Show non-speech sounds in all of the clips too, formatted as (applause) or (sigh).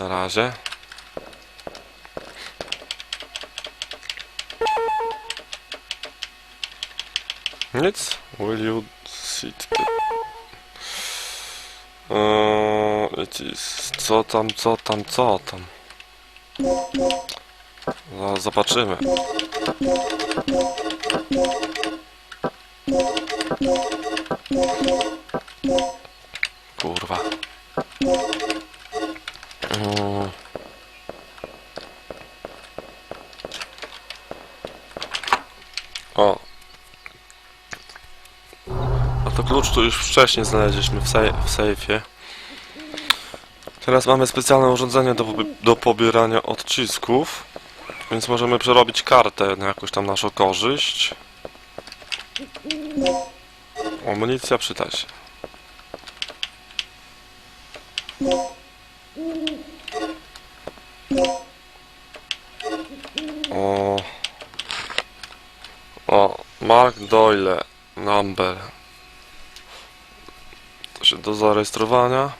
Na razie. Nic. Will you sit. Eee, it is... Co tam, co tam, co tam? Zaraz zobaczymy. Kurwa. O. A to klucz tu już wcześniej znaleźliśmy w, sej w sejfie. Teraz mamy specjalne urządzenie do, do pobierania odcisków. Więc możemy przerobić kartę na jakąś tam naszą korzyść. Amunicja przyda się. O. O, Mark Doyle, number. To się do zarejestrowania.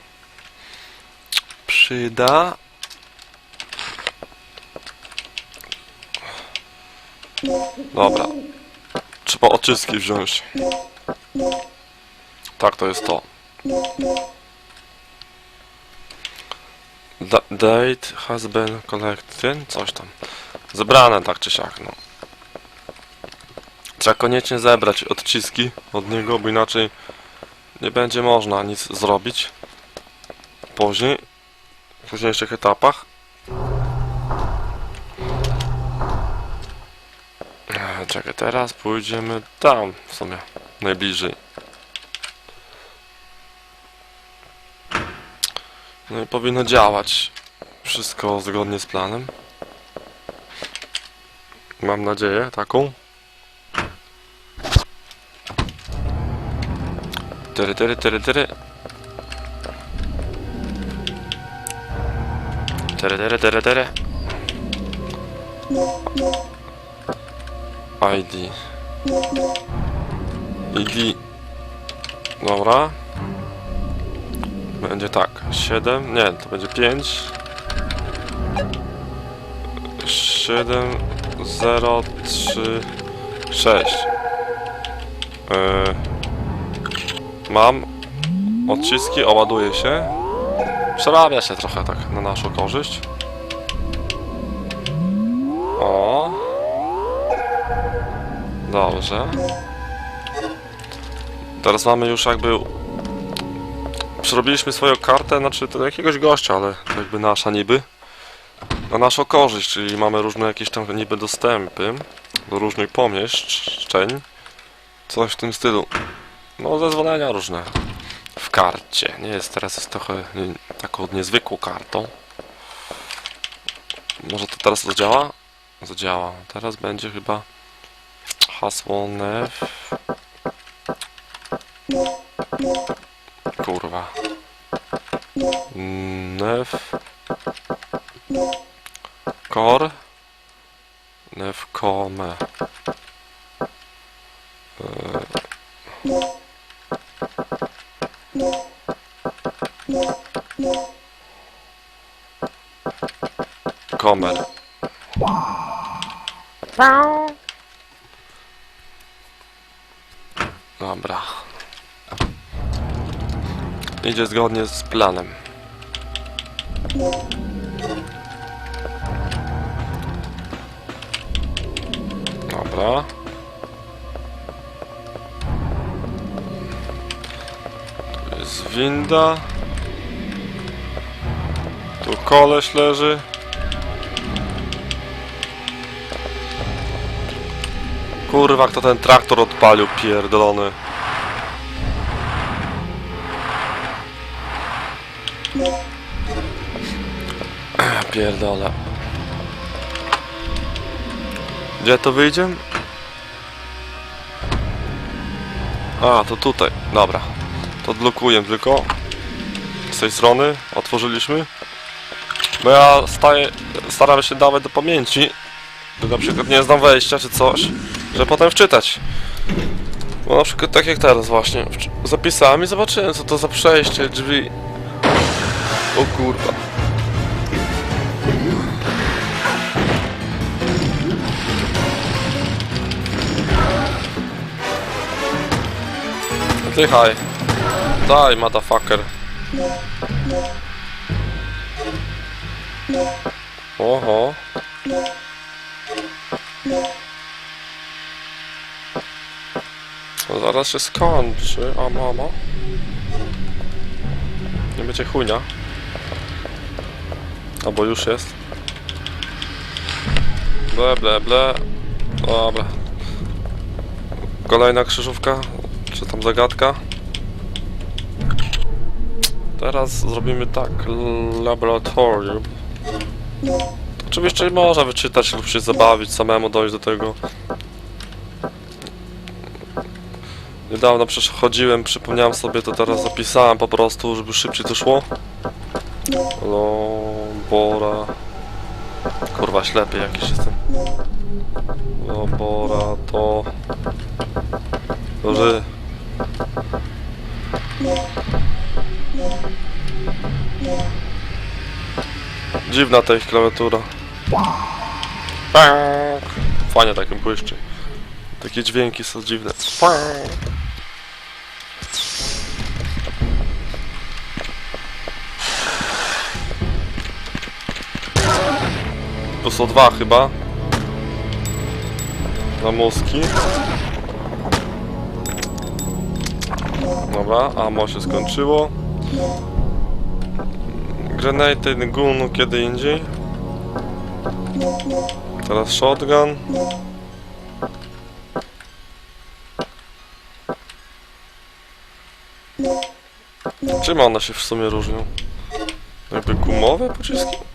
Przyda. Dobra. Trzeba oczyski wziąć. Tak, to jest to. Da date has been collected. Coś tam. Zebrane tak czy siak, no. Trzeba koniecznie zebrać odciski od niego, bo inaczej nie będzie można nic zrobić. Później, w późniejszych etapach. Eee, Czekaj, teraz pójdziemy tam w sumie, najbliżej. No i powinno działać wszystko zgodnie z planem. Mam nadzieję, taką. Tyry, tyry, tyry, tyry. Tyry, tyry, tyry, tyry. ID. ID. Dobra. Będzie tak. 7. Nie, to będzie 5. 7, 0, 3, 6. Yy, mam odciski, oładuje się. Przerabia się trochę tak na naszą korzyść. O. Dobrze. Teraz mamy już jakby... Przerobiliśmy swoją kartę, znaczy to jakiegoś gościa, ale jakby nasza niby na naszą korzyść, czyli mamy różne jakieś tam niby dostępy do różnych pomieszczeń. Coś w tym stylu. No, zezwolenia różne w karcie. Nie jest teraz jest trochę nie, taką niezwykłą kartą. Może to teraz zadziała? Zadziała. Teraz będzie chyba hasło NEF. Kurwa. NEF. Kor. Nefkome. Komer. Dobra. Idzie zgodnie z planem. Dobra. Tu jest winda. Tu koleś leży. Kurwa, kto ten traktor odpalił, pierdolony. (clears throat) Pierdolę. Gdzie to wyjdzie? A, to tutaj. Dobra. To odblokuję tylko. Z tej strony otworzyliśmy. Bo ja staję, staram się dawać do pamięci. Że na przykład nie znam wejścia czy coś że potem wczytać. Bo na przykład tak jak teraz właśnie, zapisałem i zobaczyłem co to za przejście, drzwi. O kurwa. Dychaj. Daj, motherfucker. Oho. Zaraz się skończy, a mama. Nie będzie chujnia. Albo już jest. Ble, ble, ble. Dobra. Kolejna krzyżówka, czy tam zagadka. Teraz zrobimy tak, laboratorium. Oczywiście można wyczytać lub się zabawić, samemu dojść do tego. Niedawno przechodziłem, przypomniałem sobie, to teraz zapisałem po prostu, żeby szybciej to szło. Lobora... Kurwa, ślepy jakiś jestem. Lobora to... Ry. Dziwna ta ich klawiatura. Fajnie takim błyszczy. Takie dźwięki są dziwne. Są dwa chyba. Na mózgi. Dobra, ammo się skończyło. Grenade gun kiedy indziej. Teraz shotgun. Czym one się w sumie różnią? Jakby gumowe pociski?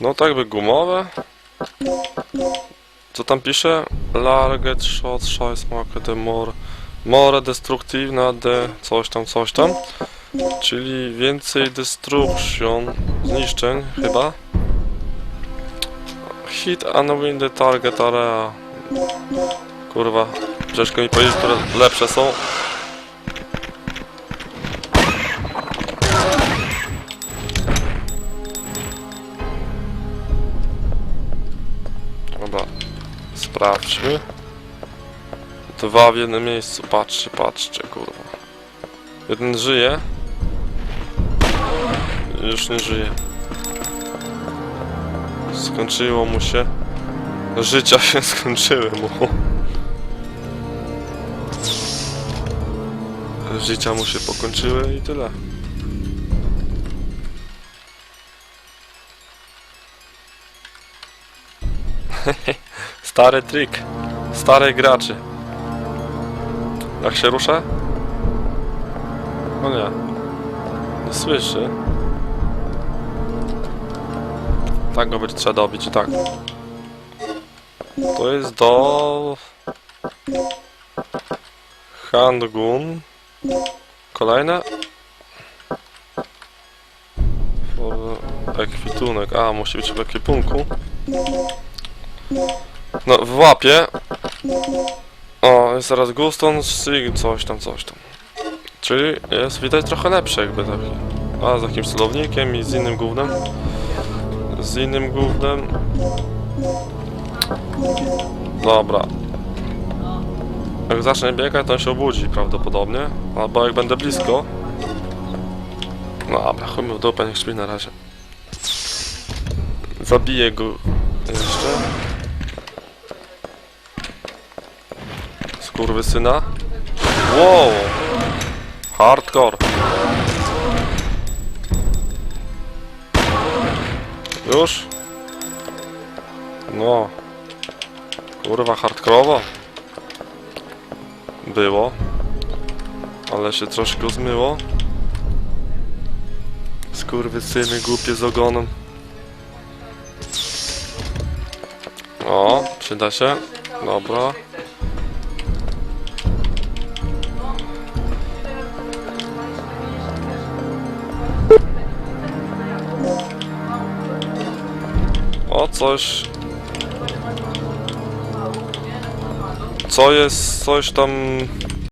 No tak by gumowe. Co tam pisze? Larget shot size market more more destruktywna de coś tam coś tam. Czyli więcej destruction zniszczeń chyba. Hit and win the target area. Kurwa, ciężko mi powiedzieć, które lepsze są. Dwa w jednym miejscu, patrzcie, patrzcie, kurwa. Jeden żyje. Już nie żyje. Skończyło mu się. Życia się (laughs) skończyły mu. Życia mu się pokończyły i tyle. (laughs) Stary trik. Starych graczy. Jak się ruszę? O nie. Nie słyszy. Tak go będzie trzeba dobić, tak. To jest do... Handgun. Kolejne. For ekwitunek. A, musi być w ekwipunku. No, w łapie. O, jest teraz Guston, Sig, coś tam, coś tam. Czyli jest widać trochę lepszy jakby taki. A, z jakimś celownikiem i z innym gównem. Z innym gównem. Dobra. Jak zacznie biegać, to on się obudzi prawdopodobnie. Albo jak będę blisko. No dobra, chuj w dupę, niech na razie. Zabiję go jeszcze. Skurwysyna. Wow! Hardcore. Już? No. Kurwa, hardkorowo. Było. Ale się troszkę zmyło. Skurwysyny głupie z ogonem. O, przyda się. Dobra. Coś. Co jest, coś tam